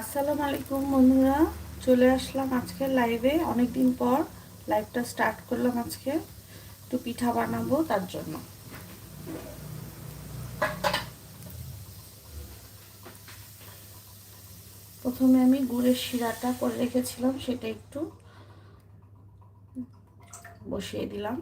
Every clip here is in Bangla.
আসসালামু আলাইকুম বন্ধুরা, চলে আসলাম আজকে লাইভে অনেক দিন পর লাইভটা স্টার্ট করলাম আজকে। একটু পিঠা বানাবো তার জন্য। প্রথমে আমি গুড়ের শিরাটা করে রেখেছিলাম, সেটা একটু বসিয়ে দিলাম।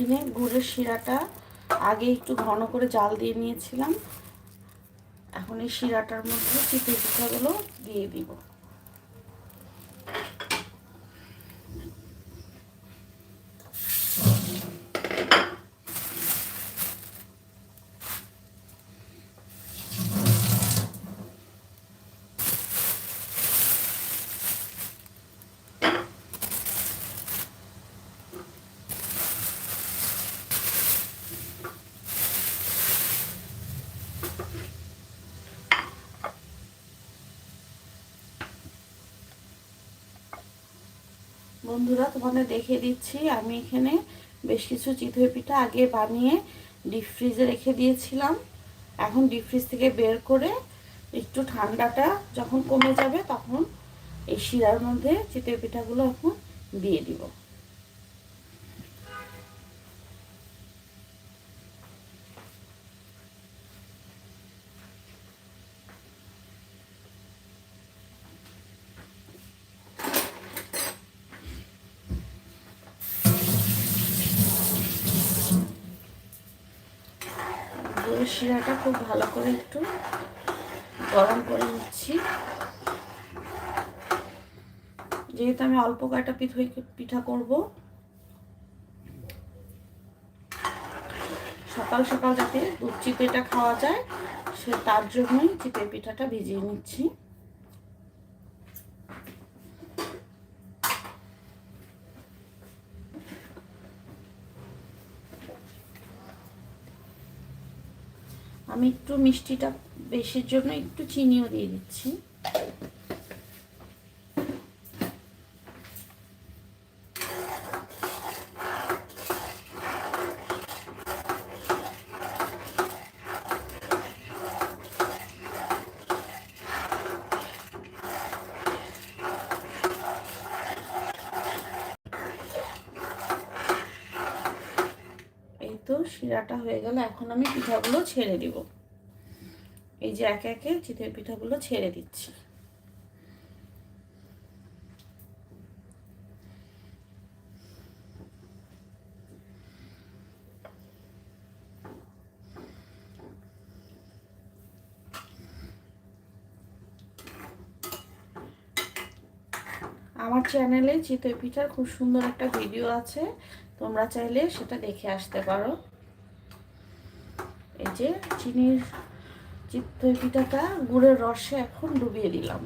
এখানে গুড়ের শিরাটা আগে একটু ঘন করে জাল দিয়ে নিয়েছিলাম। এখন এই শিরাটার মধ্যে চিতই পিঠাগুলো দিয়ে দিব। বন্ধুরা, তোমাদের দেখিয়ে দিচ্ছি। আমি এখানে বেশ কিছু চিতই পিঠা আগে বানিয়ে ডিপ ফ্রিজে রেখে দিয়েছিলাম। এখন ডিপ ফ্রিজ থেকে বের করে একটু ঠান্ডাটা যখন কমে যাবে তখন এই শিরার মধ্যে চিতই পিঠাগুলো এখন দিয়ে দিব। শিরাটা খুব ভালো করে একটু গরম করে নিচ্ছি। যেহেতু আমি অল্প কয়টা পিঠ পিঠা করব, সকাল সকাল যাতে দুধ চিপেটা খাওয়া যায়, সে তার জন্যই চিপে পিঠাটা ভিজিয়ে নিচ্ছি। আমি একটু মিষ্টিটা বেশির জন্য একটু চিনিও দিয়ে দিচ্ছি এই তো শিরাটা হয়ে গেল, এখন আমি পিঠাগুলো ছেড়ে দিব। এই যে একে একে চিতই পিঠাগুলো ছেড়ে দিচ্ছি। আমার চ্যানেলে চিতই পিঠার খুব সুন্দর একটা ভিডিও আছে, তোমরা চাইলে সেটা দেখে আসতে পারো। যে চিনির চিতই পিঠাটা গুড়ের রসে এখন ডুবিয়ে দিলাম।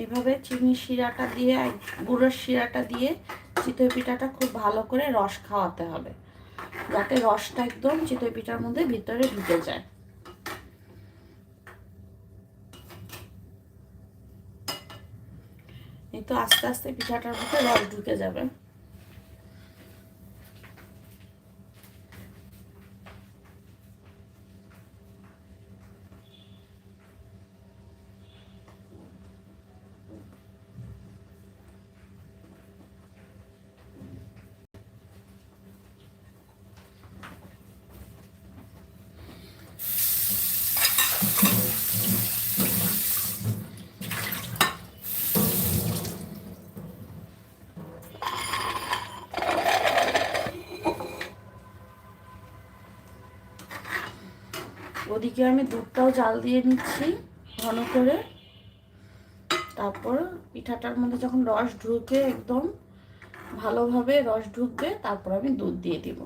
এইভাবে চিনি শিরাটা দিয়ে গুঁড়োর শিরাটা দিয়ে চিতই পিঠাটা খুব ভালো করে রস খাওয়াতে হবে। যাতে রসটা একদম চিতই পিঠার মধ্যে ভিতরে ঢুকে যায়। এই তো আস্তে আস্তে পিঠাটার মধ্যে রস ঢুকে যাবে। এদিকে আমি দুধটাও জাল দিয়ে নিচ্ছি ঘন করে। তারপর পিঠাটার মধ্যে যখন রস ঢুকে একদম ভালোভাবে রস ঢুকবে, তারপর আমি দুধ দিয়ে দিব।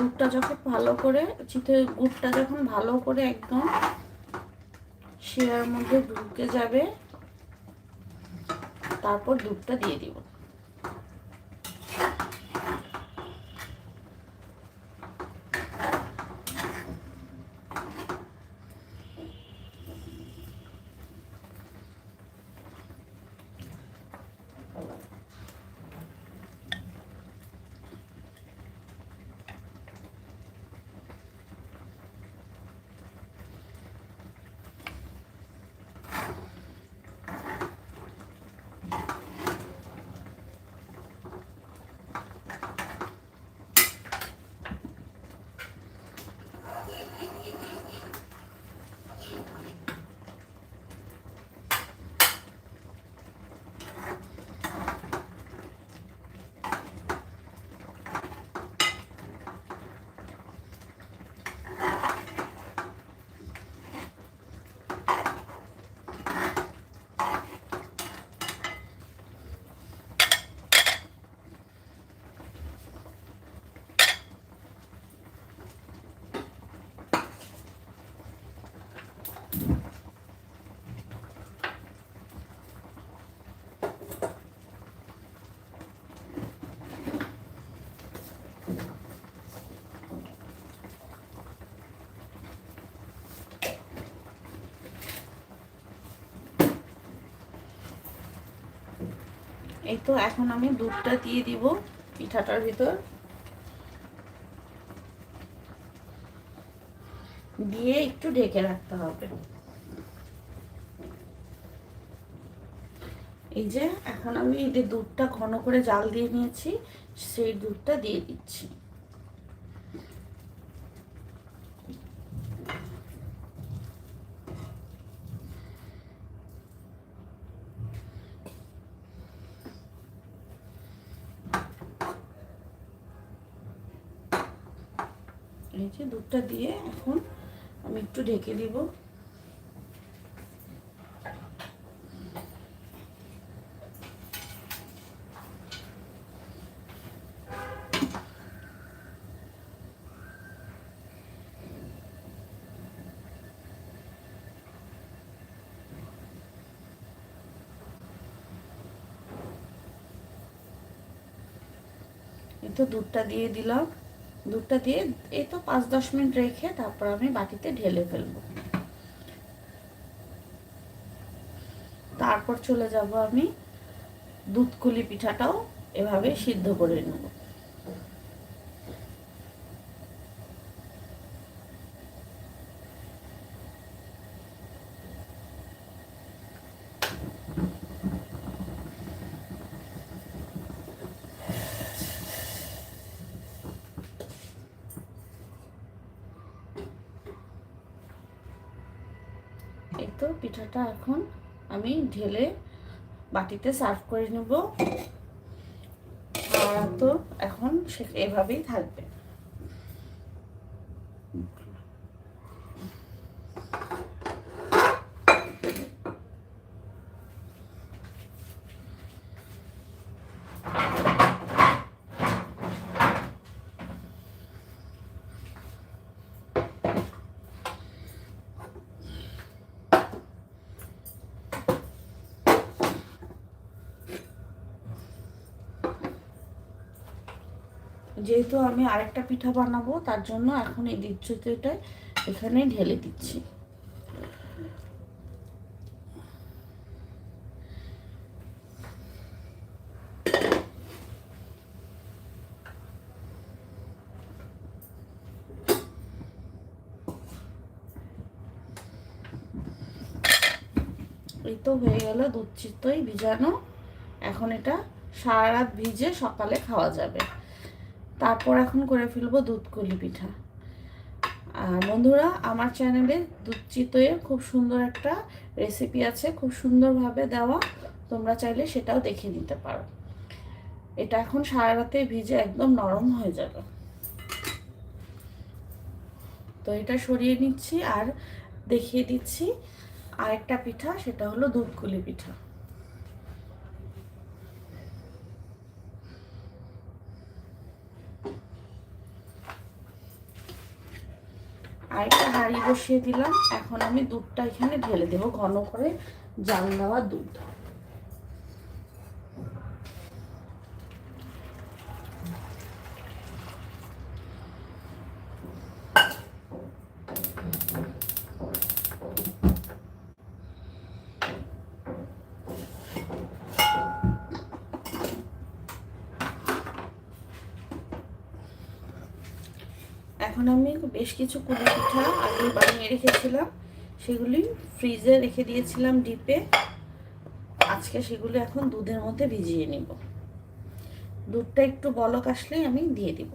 দুধটা যখন ভালো করে চিতে গুড়টা যখন ভালো করে একদম শিরার মধ্যে ঢুকে যাবে, তারপর দুধটা দিয়ে দিব। এই তো এখন আমি দুধটা দিয়ে দিব পিঠাটার ভিতর। দিয়ে একটু ঢেকে রাখতে হবে। এই যে এখন আমি এই যে দুধটা ঘন করে জাল দিয়ে নিয়েছি, সেই দুধটা দিয়ে দিচ্ছি। যে দুধটা দিয়ে এখন আমি একটু ঢেকে দিব। এই তো দুধটা দিয়ে দিলাম। দুধটা দিয়ে এই তো পাঁচ দশ মিনিট রেখে তারপর আমি বাটিতে ঢেলে ফেলব। তারপর চলে যাব আমি দুধকুলি পিঠাটাও এভাবে সিদ্ধ করে নেব এই তো পিঠাটা এখন আমি ঢেলে বাটিতে সার্ভ করে নেব। আর তো এখন সে এভাবেই থাকবে। যেহেতু আমি আরেকটা পিঠা বানাবো, তার জন্য এখন এই দিচ্ছটা এখানে ঢেলে দিচ্ছি। এই তো হয়ে গেল দুধ চিত্তই ভিজানো। এখন এটা সারা রাত ভিজে সকালে খাওয়া যাবে। তারপর এখন করে ফেলব দুধ কলি পিঠা। আর বন্ধুরা, আমার চ্যানেলে দুধ চিতইয়ের খুব সুন্দর একটা রেসিপি আছে, খুব সুন্দরভাবে দেওয়া। তোমরা চাইলে সেটাও দেখে নিতে পারো। এটা এখন সারা রাতে ভিজে একদম নরম হয়ে যাবে। তো এটা সরিয়ে নিচ্ছি আর দেখিয়ে দিচ্ছি আরেকটা পিঠা, সেটা হলো দুধকুলি পিঠা। আরেকটা হাঁড়ি বসিয়ে দিলাম। এখন আমি দুধটা এখানে ঢেলে দেবো, ঘন করে জাল দেওয়া দুধ। এখন আমি বেশ কিছু কুলি পিঠা আগে বানিয়ে রেখেছিলাম। সেগুলি ফ্রিজে রেখে দিয়েছিলাম ডিপে। আজকে সেগুলো এখন দুধের মধ্যে ভিজিয়ে নিব। দুধটা একটু বলক আসলেই আমি দিয়ে দিব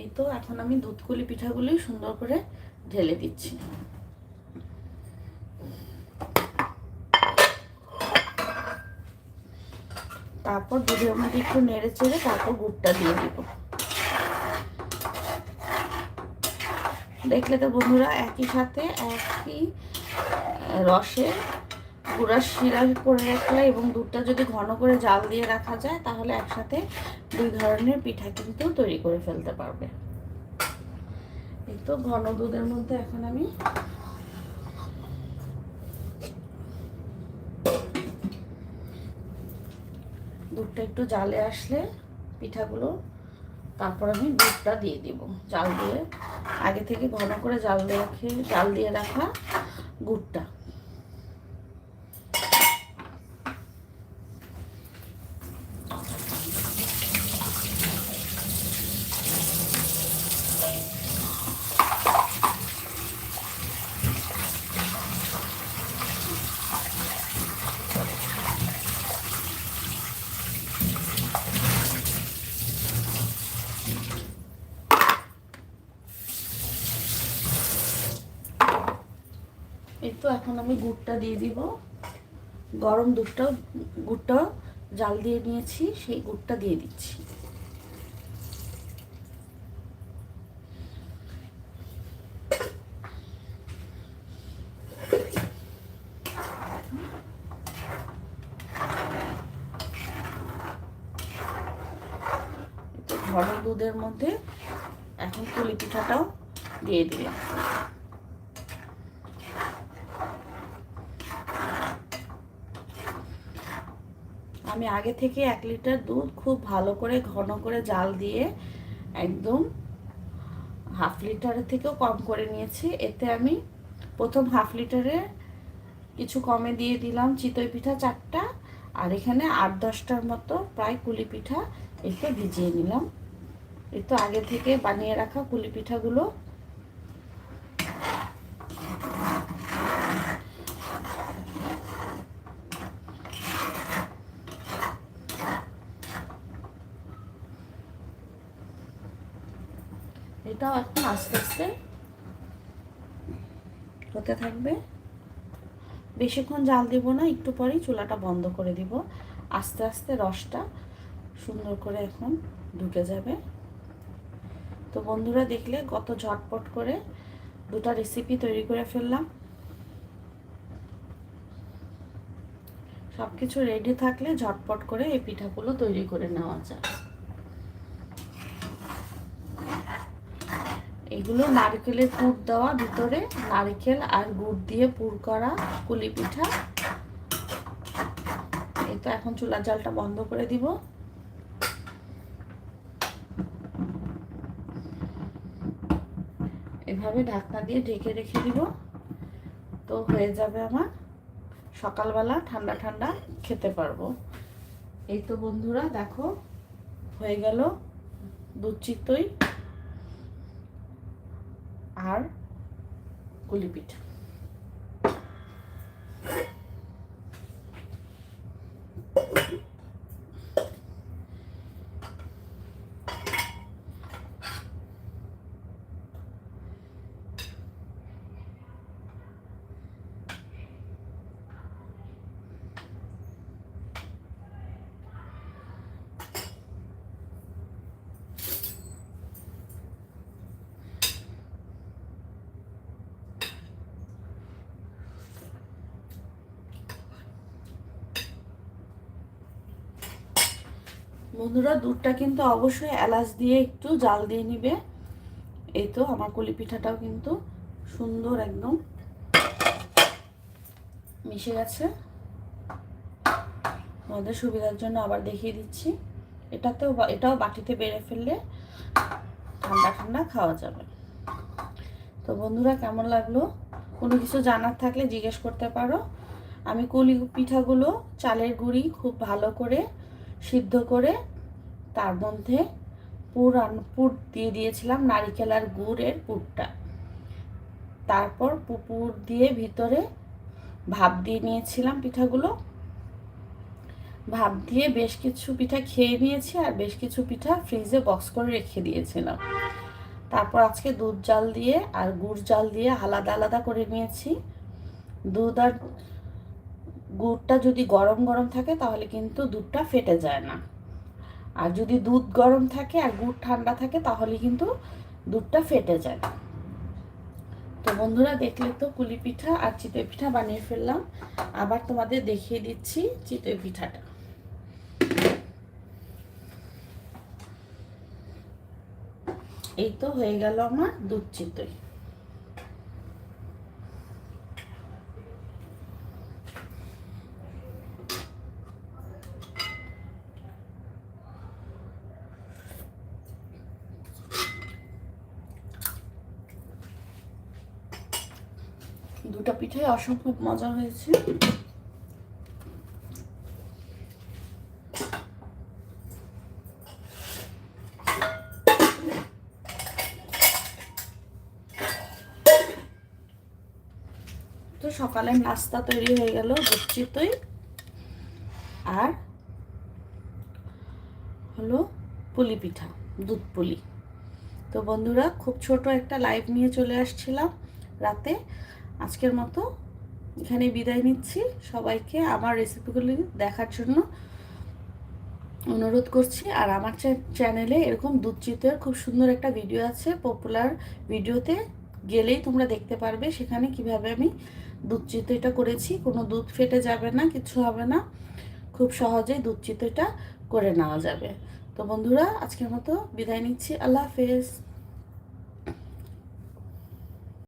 এই তো এখন আমি দুধকুলি পিঠাগুলি সুন্দর করে ঢেলে দিচ্ছি। তারপর দুধের মধ্যে একটু নেড়ে চেড়ে তারপর গুড়টা দিয়ে দিব। দেখলে তো বন্ধুরা একই সাথে একই রসে গুঁড়ার শিরা করে রাখলে এবং দুধটা যদি ঘন করে জাল দিয়ে রাখা যায় তাহলে একসাথে দুই ধরনের পিঠা কিন্তু তৈরি করে ফেলতে পারবে। এই তো ঘন দুধের মধ্যে এখন আমি দুধটা একটু জালে আসলে পিঠাগুলো, তারপর আমি দুধটা দিয়ে দিব। জাল দিয়ে। আগে থেকে ঘন করে জাল দিয়ে রাখে জাল দিয়ে রাখা গুড়টা এই তো এখন আমি গুড়টা দিয়ে দিব। গরম দুধটা, গুড়টা জাল দিয়ে নিয়েছি, সেই গুড়টা দিয়ে দিচ্ছি। ঘন দুধের মধ্যে এখন পুলি পিঠাটাও দিয়ে দিলাম। আমি আগে থেকে এক লিটার দুধ খুব ভালো করে ঘন করে জাল দিয়ে একদম হাফ লিটারের থেকেও কম করে নিয়েছি। এতে আমি প্রথম হাফ লিটারে কিছু কমে দিয়ে দিলাম চিতই পিঠা চারটা আর এখানে আট দশটার মতো প্রায় কুলি পিঠা এতে ভিজিয়ে নিলাম। এ তো আগে থেকে বানিয়ে রাখা কুলি পিঠাগুলো এটাও এখন আস্তে আস্তে হতে থাকবে বেশিক্ষণ জাল দেব না, একটু পরেই চুলাটা বন্ধ করে দিব। আস্তে আস্তে রসটা সুন্দর করে এখন ঢুকে যাবে। তো বন্ধুরা দেখলে কত ঝটপট করে দুটা রেসিপি তৈরি করে ফেললাম। সব কিছু রেডি থাকলে ঝটপট করে এই পিঠাগুলো তৈরি করে নেওয়া যায় এগুলো নারকেলের পুর দেওয়া, ভিতরে নারকেল আর গুড় দিয়ে পুর করা কুলি পিঠা। এই তো এখন চুলার জালটা বন্ধ করে দিব। এভাবে ঢাকনা দিয়ে ঢেকে রেখে দিব। তো হয়ে যাবে আমার। সকালবেলা ঠান্ডা ঠান্ডা খেতে পারব। এই তো বন্ধুরা, দেখো, হয়ে গেল দুধ আর কুলি বন্ধুরা, দুধটা কিন্তু অবশ্যই এলাচ দিয়ে একটু জাল দিয়ে নিবে। এই তো আমার কলি পিঠাটাও কিন্তু সুন্দর একদম মিশে গেছে। আমাদের সুবিধার জন্য আবার দেখিয়ে দিচ্ছি। এটাতেও এটাও বাটিতে বেড়ে ফেললে ঠান্ডা ঠান্ডা খাওয়া যাবে। তো বন্ধুরা, কেমন লাগল? কোনো কিছু জানার থাকলে জিজ্ঞেস করতে পারো। আমি কলি পিঠাগুলো, চালের গুঁড়ি খুব ভালো করে সিদ্ধ করে তার মধ্যে পুর পুর দিয়ে দিয়েছিলাম নারিকেল আর গুড়ের পুরটা। তারপর পুর দিয়ে ভিতরে ভাপ দিয়ে নিয়েছিলাম পিঠাগুলো। ভাপ দিয়ে বেশ কিছু পিঠা খেয়ে নিয়েছি আর বেশ কিছু পিঠা ফ্রিজে বক্স করে রেখে দিয়েছিলাম। তারপর আজকে দুধ জাল দিয়ে আর গুড় জাল দিয়ে আলাদা আলাদা করে নিয়েছি। দুধ আর গুড়টা যদি গরম গরম থাকে, তাহলে কিন্তু দুধটা ফেটে যায় না। আর যদি দুধ গরম থাকে আর গুড় ঠান্ডা থাকে, তাহলে কিন্তু দুধটা ফেটে যায়। তো বন্ধুরা, দেখলে তো কুলি পিঠা আর চিতই পিঠা বানিয়ে ফেললাম। আবার তোমাদের দেখিয়ে দিচ্ছি চিতই পিঠাটা। এই তো হয়ে গেল আমার দুধ চিতই। দুটো পিঠাই মজা হয়েছে। তো সকালের নাস্তা তৈরি হয়ে গেল দুধ চিতই আর হলো পুলি পিঠা, দুধ পুলি। তো বন্ধুরা, খুব ছোট একটা লাইভ নিয়ে চলে আসছিলাম রাতে। আজকের মতো এখানে বিদায় নিচ্ছি। সবাইকে আমার রেসিপিগুলি দেখার জন্য অনুরোধ করছি। আর আমার চ্যানেলে এরকম দুধ চিতের খুব সুন্দর একটা ভিডিও আছে। পপুলার ভিডিওতে গেলেই তোমরা দেখতে পারবে সেখানে কীভাবে আমি দুধ করেছি। কোনো দুধ ফেটে যাবে না, কিছু হবে না। খুব সহজেই দুধ করে নেওয়া যাবে। তো বন্ধুরা, আজকের মতো বিদায় নিচ্ছি। আল্লাহ হাফেজ।